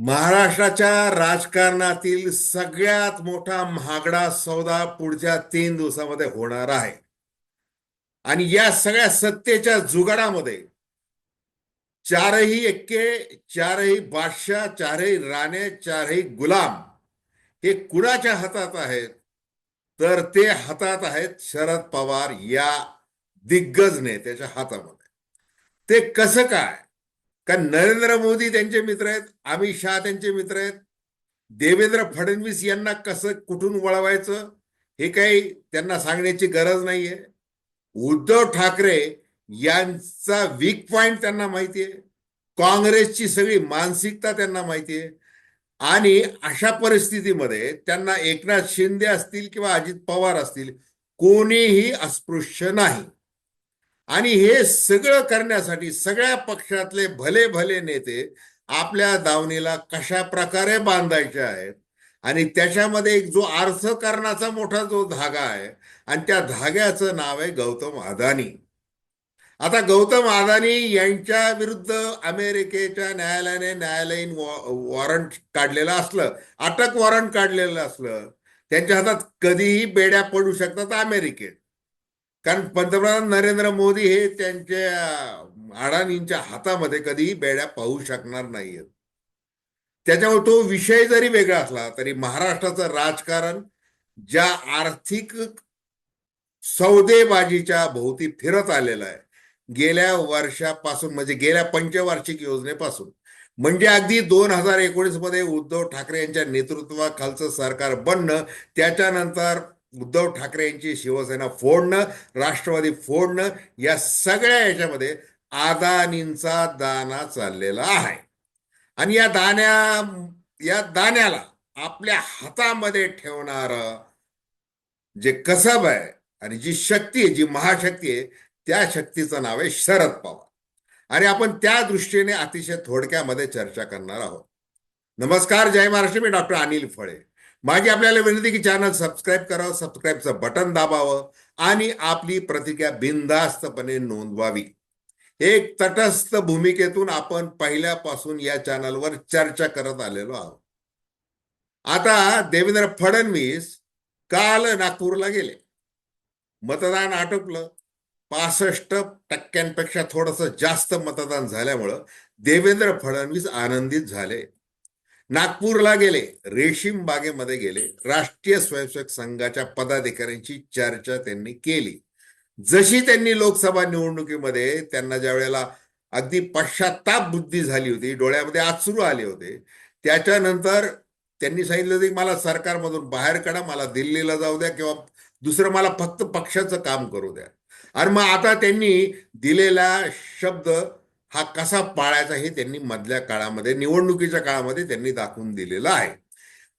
महाराष्ट्राच्या राजकारणातील सगळ्यात मोठा महागडा सौदा पुढच्या तीन दिवसामध्ये होणार आहे. आणि या सगळ्या सत्तेच्या जुगाडामध्ये चारही एक्के चारही बादशाह चारही राणे चारही गुलाम हे कुणाच्या हातात आहेत? तर ते हातात आहेत शरद पवार या दिग्गज नेत्याच्या हातामध्ये. ते कसं काय? कारण नरेंद्र मोदी त्यांचे मित्र आहेत अमित शहा त्यांचे मित्र आहेत देवेंद्र फडणवीस यांना कसं कुठून वळवायचं हे काही त्यांना सांगण्याची गरज नाहीये. उद्धव ठाकरे यांचा वीक पॉइंट त्यांना माहिती आहे काँग्रेसची सगळी मानसिकता त्यांना माहिती आहे आणि अशा परिस्थितीमध्ये त्यांना एकनाथ शिंदे असतील किंवा अजित पवार असतील कोणीही अस्पृश्य नाही. आणि हे सगळं करण्यासाठी सगळ्या पक्षातले भले भले नेते आपल्या दावणीला कशा प्रकारे बांधायचे आहेत आणि त्याच्यामध्ये एक जो अर्थकारणाचा मोठा जो धागा आहे आणि त्या धाग्याचं नाव आहे गौतम अदानी. आता गौतम अदानी यांच्या विरुद्ध अमेरिकेच्या न्यायालयाने न्यायालयीन वॉरंट काढलेलं असलं अटक वॉरंट काढलेलं असलं त्यांच्या हातात कधीही बेड्या पडू शकतात अमेरिकेत. कारण पंतप्रधान नरेंद्र मोदी हे त्यांच्या अडाणींच्या हातामध्ये कधीही बेड्या पाहू शकणार नाहीयेत. त्याच्यामुळे तो विषय जरी वेगळा असला तरी महाराष्ट्राचं राजकारण ज्या आर्थिक सौदेबाजीच्या भोवती फिरत आलेलं आहे गेल्या वर्षापासून म्हणजे गेल्या पंचवार्षिक योजनेपासून म्हणजे अगदी दोन हजार एकोणीसमध्ये उद्धव ठाकरे यांच्या नेतृत्वाखालचं सरकार बनणं त्याच्यानंतर उद्धव ठाकरे यांची शिवसेना फोडणं राष्ट्रवादी फोडणं या सगळ्या याच्यामध्ये अदानींचा दाना चाललेला आहे. आणि या दाण्या या दाण्याला आपल्या हातामध्ये ठेवणार जे कसब आहे आणि जी शक्ती आहे जी महाशक्ती आहे त्या शक्तीचं नाव आहे शरद पवार. आणि आपण त्या दृष्टीने अतिशय थोडक्यामध्ये चर्चा करणार आहोत. नमस्कार जय महाराष्ट्र. मी डॉक्टर अनिल फळे. माझी आपल्याला विनंती की चॅनल सबस्क्राईब करावं सबस्क्राईबचं बटन दाबावं आणि आपली प्रतिक्रिया बिनधास्तपणे नोंदवावी. एक तटस्थ भूमिकेतून आपण पहिल्यापासून या चॅनलवर चर्चा करत आलेलो आहोत. आता देवेंद्र फडणवीस काल नागपूरला गेले. मतदान आटोपलं. पासष्ट टक्क्यांपेक्षा थोडस जास्त मतदान झाल्यामुळं देवेंद्र फडणवीस आनंदित झाले. नागपूरला गेले रेशीम बागेमध्ये गेले राष्ट्रीय स्वयंसेवक संघाच्या पदाधिकाऱ्यांची चर्चा त्यांनी केली. जशी त्यांनी लोकसभा निवडणुकीमध्ये त्यांना ज्या वेळेला अगदी पश्चाताप बुद्धी झाली होती डोळ्यामध्ये आचरू आले होते त्याच्यानंतर त्यांनी सांगितलं होतं की मला सरकारमधून बाहेर काढा मला दिल्लीला जाऊ द्या किंवा दुसरं मला फक्त पक्षाचं काम करू द्या. आणि मग आता त्यांनी दिलेला शब्द हा कसा पाळायचा हे त्यांनी मधल्या काळामध्ये निवडणुकीच्या काळामध्ये त्यांनी दाखवून दिलेला आहे.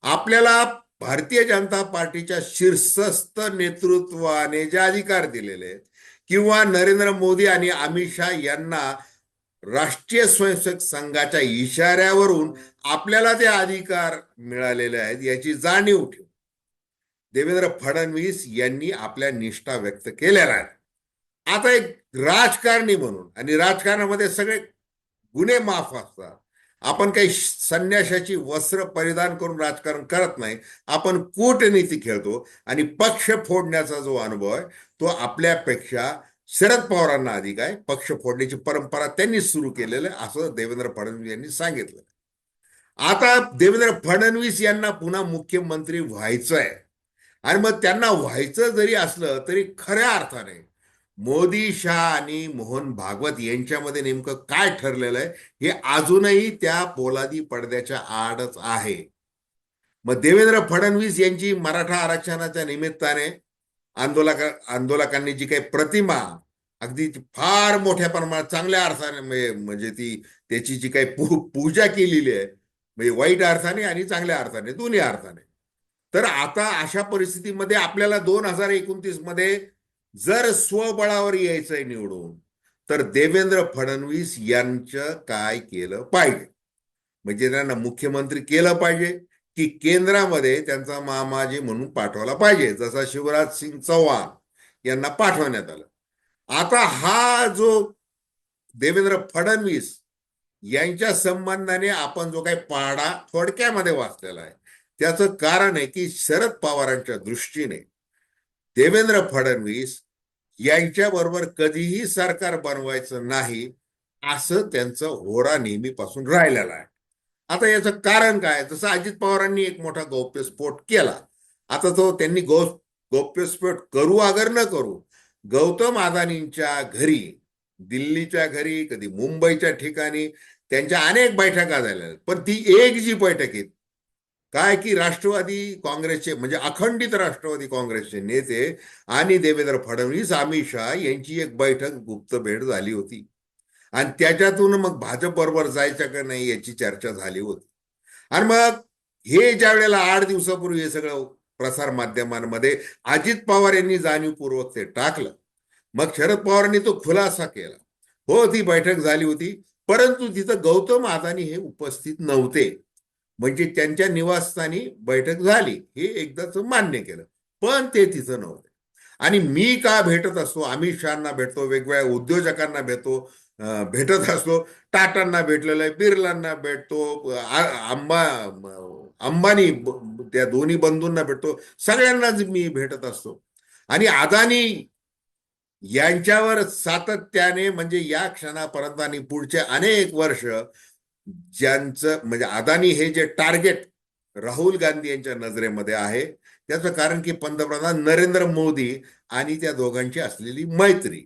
आपल्याला भारतीय जनता पार्टीच्या शीर्षस्थ नेतृत्वाने जे अधिकार दिलेले आहेत किंवा नरेंद्र मोदी आणि अमित शहा यांना राष्ट्रीय स्वयंसेवक संघाच्या इशाऱ्यावरून आपल्याला ते अधिकार मिळालेले आहेत याची जाणीव ठेव देवेंद्र फडणवीस यांनी आपल्या निष्ठा व्यक्त केलेल्या आहेत आता एक राजकारणी म्हणून. आणि राजकारणामध्ये सगळे गुन्हे माफ असतात. आपण काही संन्याशाची वस्त्र परिधान करून राजकारण करत नाही. आपण कूटनीती खेळतो. आणि पक्ष फोडण्याचा जो अनुभव आहे तो आपल्यापेक्षा शरद पवारांना अधिक आहे. पक्ष फोडण्याची परंपरा त्यांनी सुरू केलेलं आहे असं देवेंद्र फडणवीस यांनी सांगितलं. आता देवेंद्र फडणवीस यांना पुन्हा मुख्यमंत्री व्हायचं आहे. आणि मग त्यांना व्हायचं जरी असलं तरी खऱ्या अर्थाने मोदी शाह आणि मोहन भागवत यांच्यामध्ये नेमकं काय ठरलेलं आहे हे अजूनही त्या पोलादी पडद्याच्या आडच आहे. मग देवेंद्र फडणवीस यांची मराठा आरक्षणाच्या निमित्ताने आंदोलक आंदोलकांनी जी काही प्रतिमा अगदी फार मोठ्या प्रमाणात चांगल्या अर्थाने म्हणजे, म्हणजे ती त्याची जी काही पू पूजा केलेली आहे म्हणजे वाईट अर्थाने आणि चांगल्या अर्थाने दोन्ही अर्थाने. तर आता अशा परिस्थितीमध्ये आपल्याला दोन हजार एकोणतीसमध्ये जर स्वबळावर यायचंय निवडून तर देवेंद्र फडणवीस यांचं काय केलं पाहिजे? म्हणजे त्यांना मुख्यमंत्री केलं पाहिजे की केंद्रामध्ये त्यांचा मामाजी म्हणून पाठवला पाहिजे जसा शिवराज सिंग चौहान यांना पाठवण्यात आलं. आता हा जो देवेंद्र फडणवीस यांच्या संबंधाने आपण जो काही पाडा थोडक्यामध्ये वाचलेला आहे त्याचं कारण आहे की शरद पवारांच्या दृष्टीने देवेंद्र फडणवीस यांच्याबरोबर कधीही सरकार बनवायचं नाही असं त्यांचं होरा नेहमीपासून राहिलेलं आहे. आता याचं कारण काय जसं अजित पवारांनी एक मोठा गौप्यस्फोट केला. आता तो त्यांनी गौ गौप्यस्फोट करू अगर न करू गौतम अदानींच्या घरी दिल्लीच्या घरी कधी मुंबईच्या ठिकाणी त्यांच्या अनेक बैठका झाल्या. आहेत. पण ती एक जी बैठक आहे काय की राष्ट्रवादी काँग्रेसचे म्हणजे अखंडित राष्ट्रवादी काँग्रेसचे नेते आणि देवेंद्र फडणवीस अमित शहा यांची एक बैठक गुप्त भेट झाली होती. आणि त्याच्यातून मग भाजप बरोबर जायचं का नाही याची चर्चा झाली होती. आणि मग हे ज्या वेळेला आठ दिवसापूर्वी हे सगळं प्रसार माध्यमांमध्ये अजित पवार यांनी जाणीवपूर्वक ते टाकलं. मग शरद पवारांनी तो खुलासा केला. हो ती बैठक झाली होती परंतु तिथं गौतम आदानी हे उपस्थित नव्हते. म्हणजे त्यांच्या निवासस्थानी बैठक झाली हे एकदाच मान्य केलं. पण ते तिथं नव्हते. आणि मी का भेटत असतो? अमित शहाना भेटतो वेगवेगळ्या उद्योजकांना भेटतो भेटत असतो. टाटांना भेटलेलं आहे बिर्लांना भेटतो अंबा अंबानी त्या दोन्ही बंधूंना भेटतो. सगळ्यांनाच मी भेटत असतो. आणि अदानी यांच्यावर सातत्याने म्हणजे या क्षणापर्यंत आणि पुढचे अनेक वर्ष ज्यांचं म्हणजे अदानी हे जे टार्गेट राहुल गांधी यांच्या नजरेमध्ये आहे त्याचं कारण की पंतप्रधान नरेंद्र मोदी आणि त्या दोघांची असलेली मैत्री.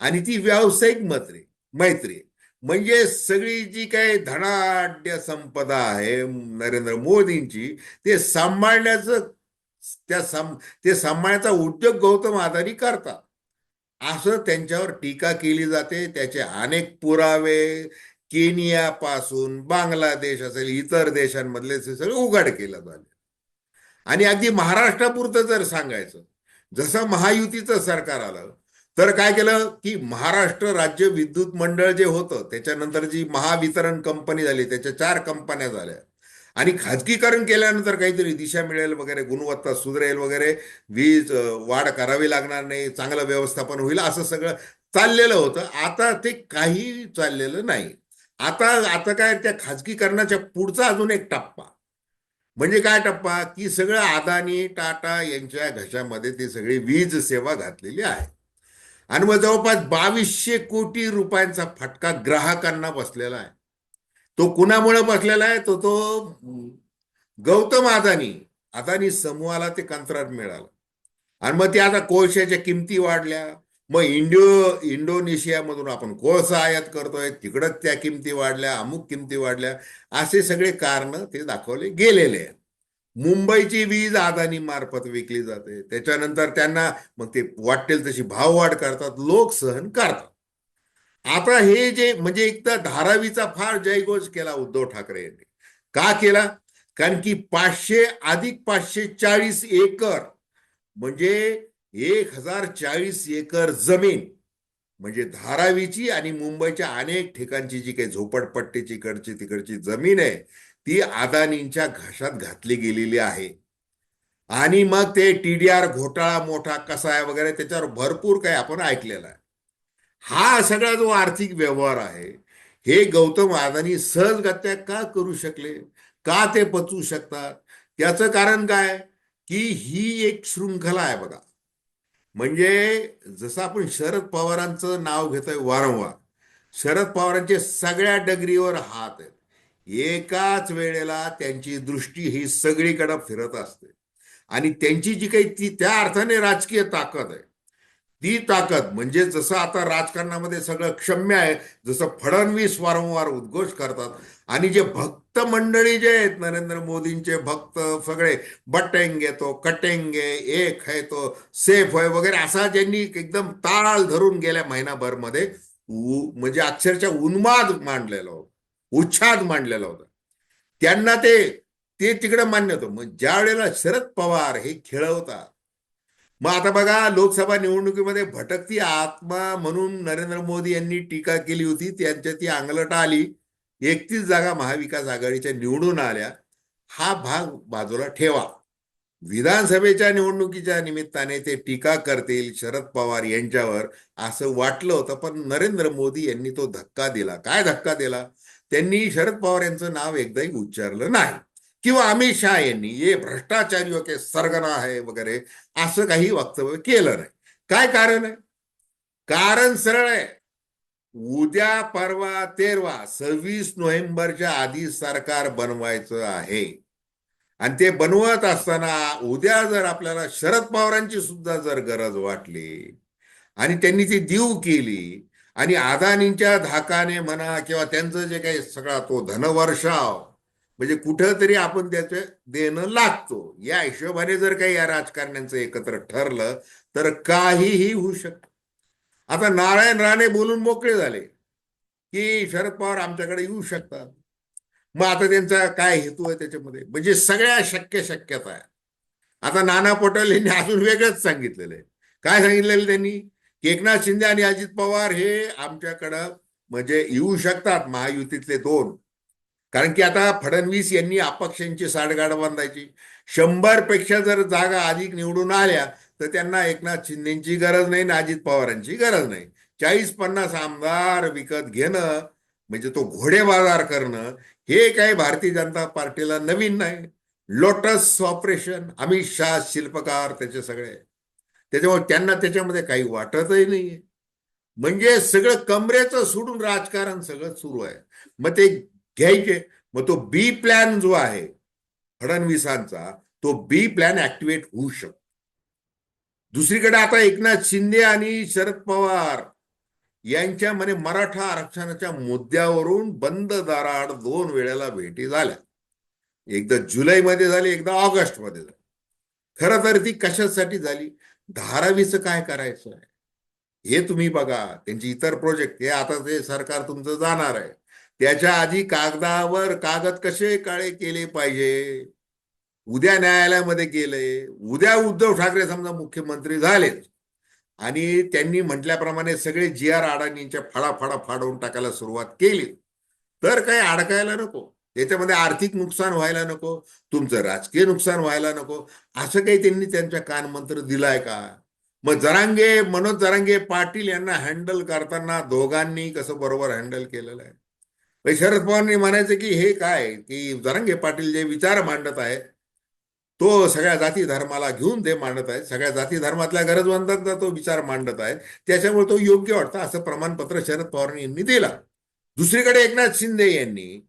आणि ती व्यावसायिक मैत्री मैत्री. म्हणजे सगळी जी काही धनाढ्य संपदा आहे नरेंद्र मोदींची ते सांभाळण्याचं त्या सं ते सांभाळण्याचा उद्योग गौतम आदानी करतात. असं त्यांच्यावर टीका केली जाते त्याचे अनेक पुरावे केनियापासून बांगलादेश असेल इतर देशांमधले सगळे उघड केलं झाले. आणि अगदी महाराष्ट्रापुरतं जर सांगायचं जसं महायुतीचं सरकार आलं तर काय केलं की महाराष्ट्र राज्य विद्युत मंडळ जे होतं त्याच्यानंतर जी महावितरण कंपनी झाली त्याच्या चार कंपन्या झाल्या. आणि खाजगीकरण केल्यानंतर काहीतरी दिशा मिळेल वगैरे गुणवत्ता सुधरेल वगैरे वीज वाढ करावी लागणार नाही चांगलं व्यवस्थापन होईल असं सगळं चाललेलं होतं. आता ते काही चाललेलं नाही. आता आता काय त्या खाजगीकरणाच्या पुढचा अजून एक टप्पा. म्हणजे काय टप्पा? की सगळं अदानी टाटा यांच्या घशामध्ये ती सगळी वीज सेवा घातलेली आहे. आणि मग जवळपास बावीसशे कोटी रुपयांचा फटका ग्राहकांना बसलेला आहे. तो कुणामुळे बसलेला आहे? तो तो गौतम अदानी. अदानी समूहाला ते कंत्राट मिळालं. आणि मग ते आता कोळशाच्या किमती वाढल्या. मग इंडो इंडोनेशियामधून आपण कोळसा आयात करतोय तिकडंच त्या किमती वाढल्या अमुक किमती वाढल्या असे सगळे कारण ते दाखवले गेलेले आहेत. मुंबईची वीज अदानी मार्फत विकली जाते. त्याच्यानंतर त्यांना मग ते वाटेल तशी भाववाढ करतात लोक सहन करतात. आता हे जे म्हणजे एक तर धारावीचा फार जयघोष केला उद्धव ठाकरे यांनी. का केला? कारण की पाचशे अधिक पाचशे चाळीस एकर म्हणजे एक हजार चाळीस एकर जमीन म्हणजे धारावीची आणि मुंबईच्या अनेक ठिकाणची जी काही झोपडपट्टीची इकडची तिकडची जमीन आहे ती अदानींच्या घशात घातली गेलेली आहे. आणि मग ते टीडीआर घोटाळा मोठा कसा आहे वगैरे त्याच्यावर भरपूर काही आपण ऐकलेलं आहे. हा सगळा जो आर्थिक व्यवहार आहे हे गौतम अदानी सहजगत्या का करू शकले? का ते पचवू शकतात? त्याचं कारण काय? की ही एक शृंखला आहे बघा. म्हणजे जसं आपण शरद पवारांचं नाव घेतोय वारंवार शरद पवारांचे सगळ्या डगरीवर हात आहेत. एकाच वेळेला त्यांची दृष्टी ही सगळीकडे फिरत असते. आणि त्यांची जी काही ती त्या अर्थाने राजकीय ताकद आहे. ती ताकद म्हणजे जसं आता राजकारणामध्ये सगळं क्षम्य आहे जसं फडणवीस वारंवार उद्घोष करतात आणि जे भक्त मंडळी जे आहेत नरेंद्र मोदींचे भक्त सगळे बटेंगे तो कटेंगे एक है तो सेफ आहे वगैरे असा ज्यांनी एकदम ताळ धरून गेल्या महिनाभरमध्ये म्हणजे अक्षरशः उन्माद मांडलेला होता उच्छाद मांडलेला होता. त्यांना ते ते तिकडे मान्य होतं मग ज्या वेळेला शरद पवार हे खेळवतात मग आता बघा लोकसभा निवडणुकीमध्ये भटकती आत्मा म्हणून नरेंद्र मोदी यांनी टीका केली होती. त्यांच्या ती अंगलट आली. एकतीस जागा महाविकास आघाडीच्या निवडून आल्या. हा भाग बाजूला ठेवा. विधानसभेच्या निवडणुकीच्या निमित्ताने ते टीका करतील शरद पवार यांच्यावर असं वाटलं होतं पण नरेंद्र मोदी यांनी तो धक्का दिला. काय धक्का दिला? त्यांनी शरद पवार यांचं नाव एकदाही उच्चारलं नाही. किंवा अमित शहा यांनी ये भ्रष्टाचारी के सरगना आहे वगैरे असं काही वक्तव्य केलं नाही. काय कारण आहे? कारण सरळ आहे. उद्या परवा तेरवा सव्वीस नोव्हेंबरच्या आधी सरकार बनवायचं आहे. आणि ते बनवत असताना उद्या जर आपल्याला शरद पवारांची सुद्धा जर गरज वाटली आणि त्यांनी ती देऊ केली आणि अदानींच्या धाकाने म्हणा किंवा त्यांचं जे काही सगळा तो धनवर्षाव म्हणजे कुठंतरी आपण त्याचं देणं लागतो या हिशोबाने जर काही या राजकारण्यांचं एकत्र ठरलं तर काहीही होऊ शकतं. आता नारायण राणे बोलून मोकळे झाले की शरद पवार आमच्याकडे येऊ शकतात. मग आता त्यांचा काय हेतू आहे त्याच्यामध्ये? म्हणजे सगळ्या शक्य शक्यता आहे आता नाना पटोले यांनी अजून वेगळंच सांगितलेलं आहे. काय सांगितलेलं त्यांनी? की एकनाथ शिंदे आणि अजित पवार हे आमच्याकडं म्हणजे येऊ शकतात महायुतीतले दोन. कारण की आता फडणवीस यांनी अपक्षांची साठगाड बांधायची. शंभरपेक्षा जर जागा अधिक निवडून आल्या तर त्यांना एकनाथ शिंदेची गरज नाही ना अजित पवारांची गरज नाही. चाळीस पन्नास आमदार विकत घेणं म्हणजे तो घोडे बाजार करणं हे काही भारतीय जनता पार्टीला नवीन नाही. लोटस ऑपरेशन अमित शाह शिल्पकार त्याचे सगळे. त्याच्यामुळे त्यांना त्याच्यामध्ये काही वाटतही नाहीये. म्हणजे सगळं कमरेचं सोडून राजकारण सगळं सुरू आहे. मग ते घ्यायचे. मग तो बी प्लॅन जो आहे फडणवीसांचा तो बी प्लॅन ऍक्टिव्हेट होऊ शकतो. दुसरीकडे आता एकनाथ शिंदे आणि शरद पवार यांच्या म्हणे मराठा आरक्षणाच्या मुद्द्यावरून बंद दाराआड दोन वेळेला भेटी झाल्या. एकदा जुलैमध्ये झाली एकदा ऑगस्टमध्ये झाली. खरं तर ती कशासाठी झाली? धारावीचं काय करायचं आहे हे तुम्ही बघा. त्यांची इतर प्रोजेक्ट हे आता ते सरकार तुमचं जाणार आहे. त्याच्या आधी कागदावर कागद कसे काळे केले पाहिजे? उद्या न्यायालयामध्ये गेले उद्या उद्धव ठाकरे समजा मुख्यमंत्री झालेच आणि त्यांनी म्हटल्याप्रमाणे सगळे जी आर अडाणींच्या फळाफळा फाडवून टाकायला सुरुवात केली. तर काही अडकायला नको. त्याच्यामध्ये आर्थिक नुकसान व्हायला नको. तुमचं राजकीय नुकसान व्हायला नको. असं काही त्यांनी त्यांच्या कानमंत्र दिलाय का? मग जरांगे मनोज जरांगे पाटील यांना हँडल करताना दोघांनी कसं बरोबर हँडल केलेलं आहे? शरद पवारांनी म्हणायचं की हे काय? की जरांगे पाटील जे विचार मांडत आहेत तो सगळ्या जाती धर्माला घेऊन ते मांडत आहेत. सगळ्या जाती धर्मातल्या गरजवंतांचा तो विचार मांडत आहे त्याच्यामुळे तो योग्य वाटतं असं प्रमाणपत्र शरद पवार यांनी दिला. दुसरीकडे एकनाथ शिंदे यांनी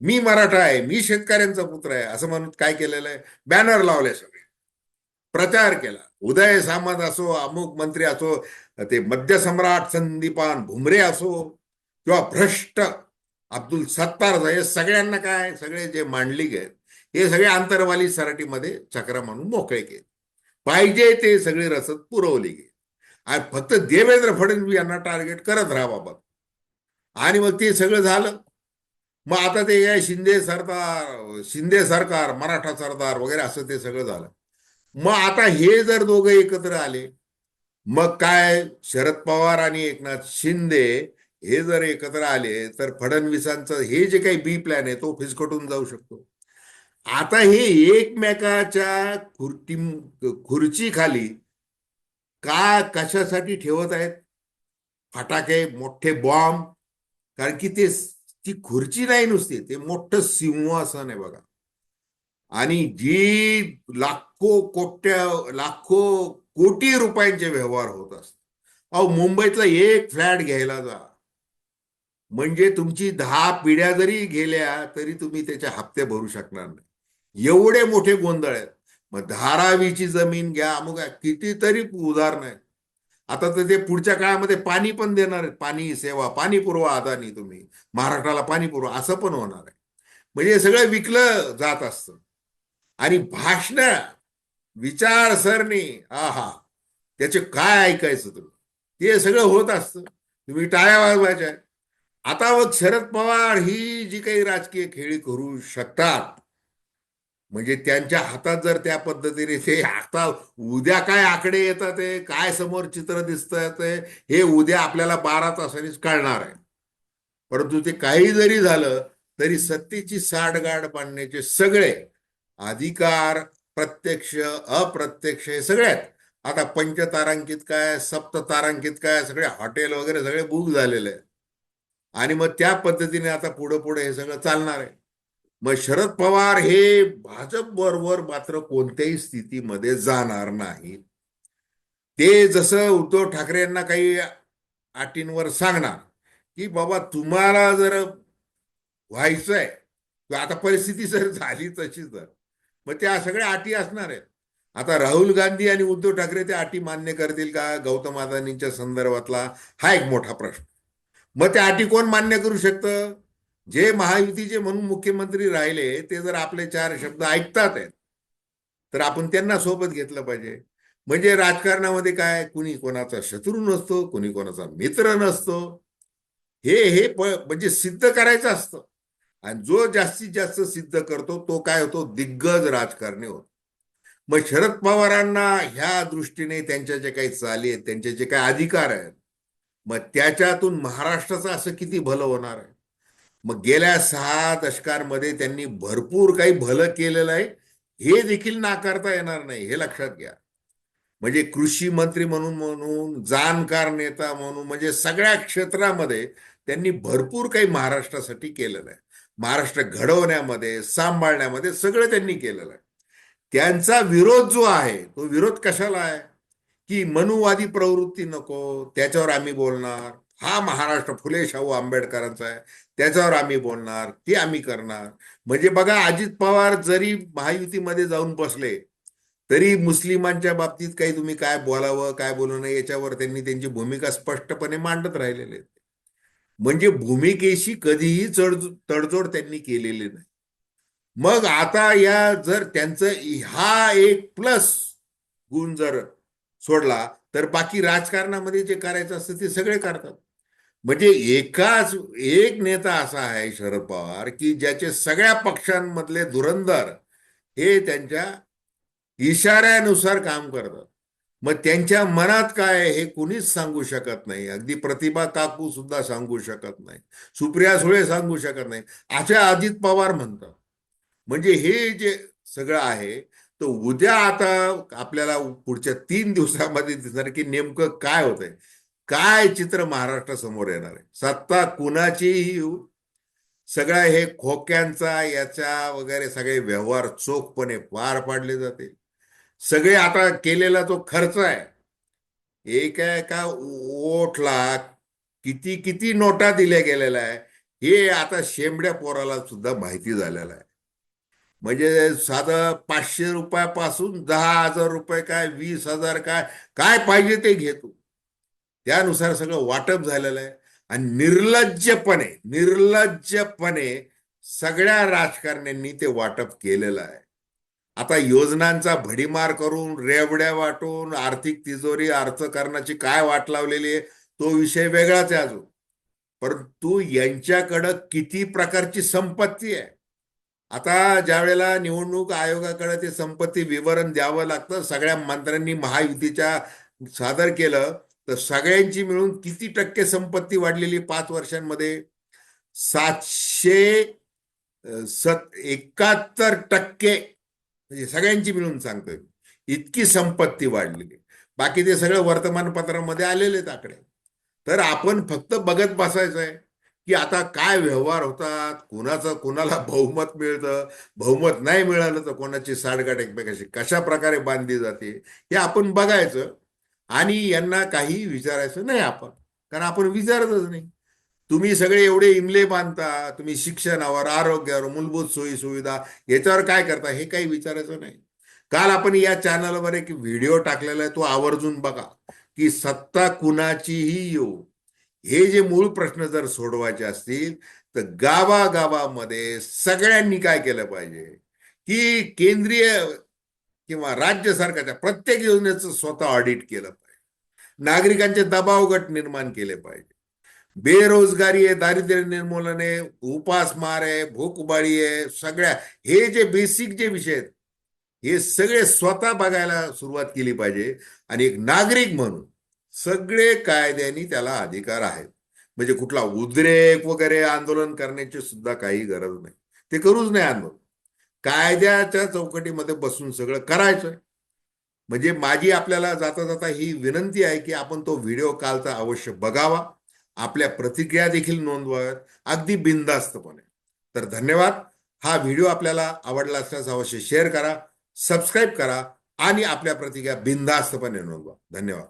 मी मराठा आहे मी शेतकऱ्यांचा पुत्र आहे असं म्हणून काय केलेलं आहे? बॅनर लावले सगळे. प्रचार केला. उदय सामंत असो अमुक मंत्री असो ते मध्यसम्राट संदीपान भुमरे असो किंवा भ्रष्ट अब्दुल सत्तार हे सगळ्यांना काय? सगळे जे मांडलिक आहेत हे सगळे आंतरवाली सराटीमध्ये चक्रा म्हणून मोकळे केले. पाहिजे ते सगळे रसद पुरवली गेले. आणि फक्त देवेंद्र फडणवीस यांना टार्गेट करत राहा बाबा. आणि मग ते सगळं झालं. मग आता ते या शिंदे सरदार शिंदे सरकार मराठा सरदार वगैरे असं ते सगळं झालं. मग आता हे जर दोघं एकत्र आले मग काय? शरद पवार आणि एकनाथ शिंदे हे जर एकत्र आले तर फडणवीसांचं हे जे काही बी प्लॅन आहे तो फिसकटून जाऊ शकतो. आता हे एकमेकाच्या खुर्ची खुर्ची खाली का कशासाठी ठेवत आहेत? फटाके मोठे बॉम्ब कारण की ते ती खुर्ची नाही नुसती ते मोठं सिंहासन आहे बघा. आणि जी लाखो कोट्या लाखो कोटी रुपयांचे व्यवहार होत असतात. अहो मुंबईतला एक फ्लॅट घ्यायला जा. म्हणजे तुमची दहा पिढ्या जरी गेल्या तरी तुम्ही त्याचे हप्ते भरू शकणार नाही. एवढे मोठे गोंधळ आहेत. मग धारावीची जमीन घ्या. अमुक कितीतरी उदाहरण आहेत. आता तर ते पुढच्या काळामध्ये पाणी पण देणार आहेत. पाणी सेवा पाणी पुरवा आदानी तुम्ही. महाराष्ट्राला पाणी पुरवा असं पण होणार आहे. म्हणजे सगळं विकलं जात असतं. आणि भाषण विचारसरणी आहा. त्याचे काय ऐकायचं तुम्ही? ते सगळं होत असतं. तुम्ही टाळ्या वाजवायच्या आता मग शरद पवार ही जी काही राजकीय खेळी करू शकतात म्हणजे त्यांच्या हातात जर त्या पद्धतीने ते आता उद्या काय आकडे येतात ते काय समोर चित्र दिसत हे उद्या आपल्याला बारा तासांनीच कळणार आहे. परंतु ते काही जरी झालं तरी सत्तेची साठगाठ बांधण्याचे सगळे अधिकार प्रत्यक्ष अप्रत्यक्ष हे सगळ्यात आता पंचतारांकित काय सप्त तारांकित काय सगळे हॉटेल वगैरे सगळे बुक झालेले आहेत. आणि मग त्या पद्धतीने आता पुढे पुढे हे सगळं चालणार आहे. मग शरद पवार हे भाजप बरोबर मात्र कोणत्याही स्थितीमध्ये जाणार नाही. ते जसं उद्धव ठाकरे यांना काही अटींवर सांगणार की बाबा तुम्हाला जर व्हायचंय आहे आता परिस्थिती जर झाली तशी तर मग त्या सगळ्या अटी असणार आहेत. आता राहुल गांधी आणि उद्धव ठाकरे त्या अटी मान्य करतील का? गौतम अदानींच्या संदर्भातला हा एक मोठा प्रश्न. मग त्या अटी कोण मान्य करू शकतं? जे महायुतीचे म्हणून मुख्यमंत्री राहिले ते जर आपले चार शब्द ऐकतात आहेत तर आपण त्यांना सोबत घेतलं पाहिजे. म्हणजे राजकारणामध्ये काय? कुणी कोणाचा शत्रू नसतो कुणी कोणाचा मित्र नसतो. हे हे म्हणजे सिद्ध करायचं असतं. आणि जो जास्तीत जास्त सिद्ध करतो तो काय होतो? दिग्गज राजकारणी होतो. मग शरद पवारांना ह्या दृष्टीने त्यांच्या जे काही चाली आहेत त्यांचे जे काही अधिकार आहेत मग त्याच्यातून महाराष्ट्राचं असं किती भलं होणार आहे? मग गेल्या सहा दशकांमध्ये त्यांनी भरपूर काही भलं केलेलं आहे. हे देखील नाकारता येणार नाही हे लक्षात घ्या. म्हणजे कृषी मंत्री म्हणून म्हणून जाणकार नेता म्हणून म्हणजे सगळ्या क्षेत्रामध्ये त्यांनी भरपूर काही महाराष्ट्रासाठी केलेलं आहे. महाराष्ट्र घडवण्यामध्ये सांभाळण्यामध्ये सगळं त्यांनी केलेलं आहे. त्यांचा विरोध जो आहे तो विरोध कशाला आहे? की मनुवादी प्रवृत्ती नको त्याच्यावर आम्ही बोलणार. हा महाराष्ट्र फुले शाहू आंबेडकरांचा आहे त्याच्यावर आम्ही बोलणार ते आम्ही करणार. म्हणजे बघा अजित पवार जरी महायुतीमध्ये जाऊन बसले तरी मुस्लिमांच्या बाबतीत काही तुम्ही काय बोलावं काय बोलू नये याच्यावर त्यांनी त्यांची भूमिका स्पष्टपणे मांडत राहिलेले म्हणजे भूमिकेशी कधीही चढ तडजोड त्यांनी केलेली नाही. मग आता या जर त्यांचं हा एक प्लस गुण जर सोडला तर बाकी राजकारणामध्ये जे करायचं असतं ते सगळे करतात. म्हणजे एकाच एक नेता असा आहे शरद पवार की ज्याचे सगळ्या पक्षांमधले धुरंधर हे त्यांच्या इशाऱ्यानुसार काम करतात. मग त्यांच्या मनात काय हे कुणीच सांगू शकत नाही. अगदी प्रतिभा काकू सुद्धा सांगू शकत नाही. सुप्रिया सुळे सांगू शकत नाही. अशा अजित पवार म्हणतात. म्हणजे हे जे सगळं आहे तर उद्या आता आपल्याला पुढच्या तीन दिवसामध्ये दिसणार की नेमकं काय होतंय. काय चित्र महाराष्ट्रासमोर येणार आहे? सत्ता कुणाचीही येऊ? सगळ्या हे खोक्यांचा याचा वगैरे सगळे व्यवहार चोखपणे पार पाडले जाते. सगळे आता केलेला तो खर्च आहे. एक आहे का ओठला किती किती नोटा दिल्या गेलेल्या आहे. हे आता शेंबड्या पोराला सुद्धा माहिती झालेलं आहे. म्हणजे साधं पाचशे रुपयापासून दहा हजार रुपये काय वीस हजार काय काय पाहिजे ते घेतो. त्यानुसार सगळं वाटप झालेलं आहे. आणि निर्लज्जपणे निर्लज्जपणे सगळ्या राजकारण्यांनी ते वाटप केलेलं आहे. आता योजनांचा भडीमार करून रेवड्या वाटून आर्थिक तिजोरी अर्थकारणाची काय वाट लावलेली आहे तो विषय वेगळाच आहे अजून. परंतु यांच्याकडं किती प्रकारची संपत्ती आहे? आता ज्या वेळेला निवडणूक आयोगाकडे ते संपत्ती विवरण द्यावं लागतं सगळ्या मंत्र्यांनी महायुतीच्या सादर केलं तर सगळ्यांची मिळून किती टक्के संपत्ती वाढलेली पाच वर्षांमध्ये? सातशे सत एकाहत्तर टक्के म्हणजे सगळ्यांची मिळून सांगतोय. इतकी संपत्ती वाढलेली. बाकी ते सगळं वर्तमानपत्रामध्ये आलेले आहेत आकडे. तर आपण फक्त बघत बसायचं आहे की आता काय व्यवहार होतात? कोणाचं कोणाला बहुमत मिळतं? बहुमत नाही मिळालं तर कोणाची साडगाठ एकमेकाशी कशा प्रकारे बांधली जाते? हे आपण बघायचं. आणि यांना काही विचारायचं नाही आपण. कारण आपण विचारतच नाही. तुम्ही सगळे एवढे इमले बांधता. तुम्ही शिक्षणावर आरोग्यावर मूलभूत सोयी सुविधा याच्यावर काय करता? हे काही विचारायचं नाही. काल आपण या चॅनलवर एक व्हिडिओ टाकलेला आहे. तो आवर्जून बघा. की सत्ता कुणाचीही येऊ. हे जे मूळ प्रश्न जर सोडवायचे असतील तर गावागावामध्ये सगळ्यांनी काय केलं पाहिजे? की केंद्रीय किंवा राज्य सरकारच्या प्रत्येक योजनेचं स्वतः ऑडिट केलं पाहिजे. नागरिकांचे दबाव गट निर्माण केले पाहिजे. बेरोजगारी आहे दारिद्र्य निर्मूलन आहे उपासमार आहे भूकबाळी आहे सगळ्या हे जे बेसिक जे विषय आहेत हे सगळे स्वतः बघायला सुरुवात केली पाहिजे. आणि एक नागरिक म्हणून सगळे कायद्यांनी त्याला अधिकार आहेत. म्हणजे कुठला उद्रेक वगैरे आंदोलन करण्याची सुद्धा काही गरज नाही. ते करूच नाही आंदोलन. कायद्याच्या चौकटीमध्ये बसून सगळं करायचंय म्हणजे माझी आपल्याला जाता जाता ही विनंती आहे की आपण तो व्हिडिओ कालचा अवश्य बघावा. आपल्या प्रतिक्रिया देखील नोंदवाव्यात. अगदी बिनधास्तपणे. तर धन्यवाद. हा व्हिडिओ आपल्याला आवडला असल्यास अवश्य शेअर करा सबस्क्राईब करा आणि आपल्या प्रतिक्रिया बिनधास्तपणे नोंदवा. धन्यवाद.